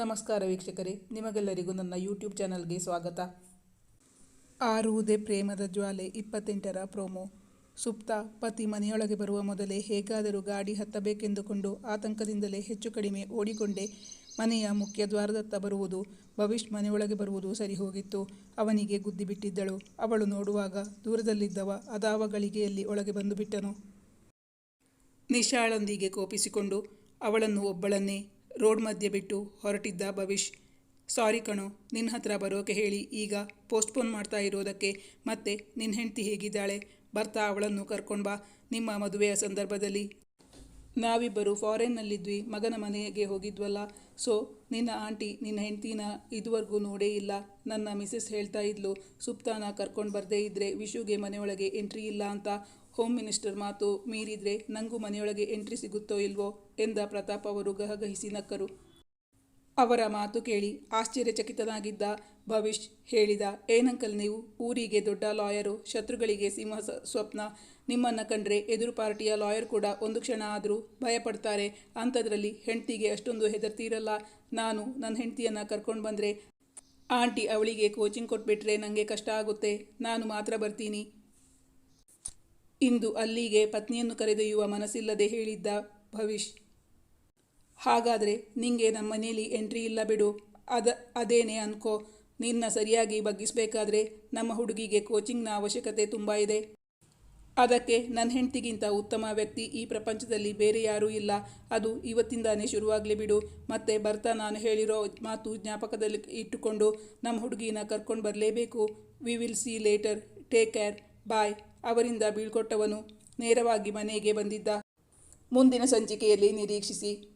ನಮಸ್ಕಾರ ವೀಕ್ಷಕರೇ, ನಿಮಗೆಲ್ಲರಿಗೂ ನನ್ನ ಯೂಟ್ಯೂಬ್ ಚಾನಲ್ಗೆ ಸ್ವಾಗತ. ಆರುವುದೇ ಪ್ರೇಮದ ಜ್ವಾಲೆ, ಇಪ್ಪತ್ತೆಂಟರ ಪ್ರೋಮೋ. ಸುಪ್ತ, ಪತಿ ಮನೆಯೊಳಗೆ ಬರುವ ಮೊದಲೇ ಹೇಗಾದರೂ ಗಾಡಿ ಹತ್ತಬೇಕೆಂದುಕೊಂಡು ಆತಂಕದಿಂದಲೇ ಹೆಚ್ಚು ಕಡಿಮೆ ಓಡಿಕೊಂಡೆ ಮನೆಯ ಮುಖ್ಯ ದ್ವಾರದತ್ತ ಬರುವುದು ಭವಿಷ್ ಮನೆಯೊಳಗೆ ಬರುವುದು ಸರಿ ಹೋಗಿತ್ತು ಅವನಿಗೆ ಗುದ್ದಿ ಬಿಟ್ಟಿದ್ದಳು. ಅವಳು ನೋಡುವಾಗ ದೂರದಲ್ಲಿದ್ದವ, ಅದಾವ ಗಳಿಗೆಯಲ್ಲಿ ಒಳಗೆ ಬಂದು ಬಿಟ್ಟನು. ನಿಶಾಳೊಂದಿಗೆ ಕೋಪಿಸಿಕೊಂಡು ಅವಳನ್ನು ಒಬ್ಬಳನ್ನೇ ರೋಡ್ ಮಧ್ಯೆ ಬಿಟ್ಟು ಹೊರಟಿದ್ದ ಭವಿಷ್ ಸಾರಿ ಕಣೋ ನಿನ್ನ ಹತ್ರ ಬರೋಕೆ ಹೇಳಿ, ಈಗ ಪೋಸ್ಟ್ಪೋನ್ ಮಾಡ್ತಾ ಇರೋದಕ್ಕೆ ಮತ್ತೆ ನಿನ್ನ ಹೆಂಡತಿ ಹೇಗಿದ್ದಾಳೆ? ಬರ್ತಾ ಅವಳನ್ನು ಕರ್ಕೊಂಡು ಬಾ, ನಿಮ್ಮ ಮದುವೆಯ ಸಂದರ್ಭದಲ್ಲಿ. ನಾವಿಬ್ಬರು ಫಾರಿನ್ನಲ್ಲಿದ್ವಿ, ಮಗನ ಮನೆಗೆ ಹೋಗಿದ್ವಲ್ಲ. ಸೊ, ನಿನ್ನ ಆಂಟಿ, ನಿನ್ನ ಹೆಂಡ್ತಿನ ಇದುವರೆಗೂ ನೋಡೇ ಇಲ್ಲ. ನನ್ನ ಮಿಸಸ್ ಹೇಳ್ತಾ ಇದ್ಲು, ಸುಪ್ತಾನ ಕರ್ಕೊಂಡು ಬರದೇ ಇದ್ದರೆ ವಿಶುಗೆ ಮನೆಯೊಳಗೆ ಎಂಟ್ರಿ ಇಲ್ಲ ಅಂತ. ಹೋಮ್ ಮಿನಿಸ್ಟರ್ ಮಾತು ಮೀರಿದರೆ ನನಗೂ ಮನೆಯೊಳಗೆ ಎಂಟ್ರಿ ಸಿಗುತ್ತೋ ಇಲ್ವೋ ಎಂದ ಪ್ರತಾಪ್ ಅವರು ಗಹಗಹಿಸಿ ನಕ್ಕರು. ಅವರ ಮಾತು ಕೇಳಿ ಆಶ್ಚರ್ಯಚಕಿತನಾಗಿದ್ದ ಭವಿಷ್ ಹೇಳಿದ ಏನಂಕಲ್ ನೀವು ಊರಿಗೆ ದೊಡ್ಡ ಲಾಯರು, ಶತ್ರುಗಳಿಗೆ ಸಿಂಹ ಸ್ವಪ್ನ, ನಿಮ್ಮನ್ನು ಕಂಡ್ರೆ ಎದುರು ಪಾರ್ಟಿಯ ಲಾಯರ್ ಕೂಡ ಒಂದು ಕ್ಷಣ ಆದರೂ ಭಯಪಡ್ತಾರೆ. ಅಂಥದ್ರಲ್ಲಿ ಹೆಂಡ್ತಿಗೆ ಅಷ್ಟೊಂದು ಹೆದರ್ತಿರಲ್ಲ. ನಾನು ನನ್ನ ಹೆಂಡ್ತಿಯನ್ನು ಕರ್ಕೊಂಡು ಬಂದರೆ ಆಂಟಿ ಅವಳಿಗೆ ಕೋಚಿಂಗ್ ಕೊಟ್ಬಿಟ್ರೆ ನನಗೆ ಕಷ್ಟ ಆಗುತ್ತೆ. ನಾನು ಮಾತ್ರ ಬರ್ತೀನಿ. ಇಂದು ಅಲ್ಲಿಗೆ ಪತ್ನಿಯನ್ನು ಕರೆದೊಯ್ಯುವ ಮನಸ್ಸಿಲ್ಲದೆ ಹೇಳಿದ್ದ ಭವಿಷ್ ಹಾಗಾದರೆ ನಿಂಗೆ ನಮ್ಮ ಮನೇಲಿ ಎಂಟ್ರಿ ಇಲ್ಲ ಬಿಡು. ಅದ, ಅದೇನೇ ಅನ್ಕೋ. ನಿನ್ನ ಸರಿಯಾಗಿ ಬಗ್ಗಿಸಬೇಕಾದ್ರೆ ನಮ್ಮ ಹುಡುಗಿಗೆ ಕೋಚಿಂಗ್ನ ಅವಶ್ಯಕತೆ ತುಂಬ ಇದೆ. ಅದಕ್ಕೆ ನನ್ನ ಹೆಂಡತಿಗಿಂತ ಉತ್ತಮ ವ್ಯಕ್ತಿ ಈ ಪ್ರಪಂಚದಲ್ಲಿ ಬೇರೆ ಯಾರೂ ಇಲ್ಲ. ಅದು ಇವತ್ತಿಂದಾನೇ ಶುರುವಾಗಲಿ ಬಿಡು. ಮತ್ತೆ ಬರ್ತಾ ನಾನು ಹೇಳಿರೋ ಮಾತು ಜ್ಞಾಪಕದಲ್ಲಿ ಇಟ್ಟುಕೊಂಡು ನಮ್ಮ ಹುಡುಗಿನ ಕರ್ಕೊಂಡು ಬರಲೇಬೇಕು. We will see later take care bye ಅವರಿಂದ ಬೀಳ್ಕೊಟ್ಟವನು ನೇರವಾಗಿ ಮನೆಗೆ ಬಂದಿದ್ದ. ಮುಂದಿನ ಸಂಚಿಕೆಯಲ್ಲಿ ನಿರೀಕ್ಷಿಸಿ.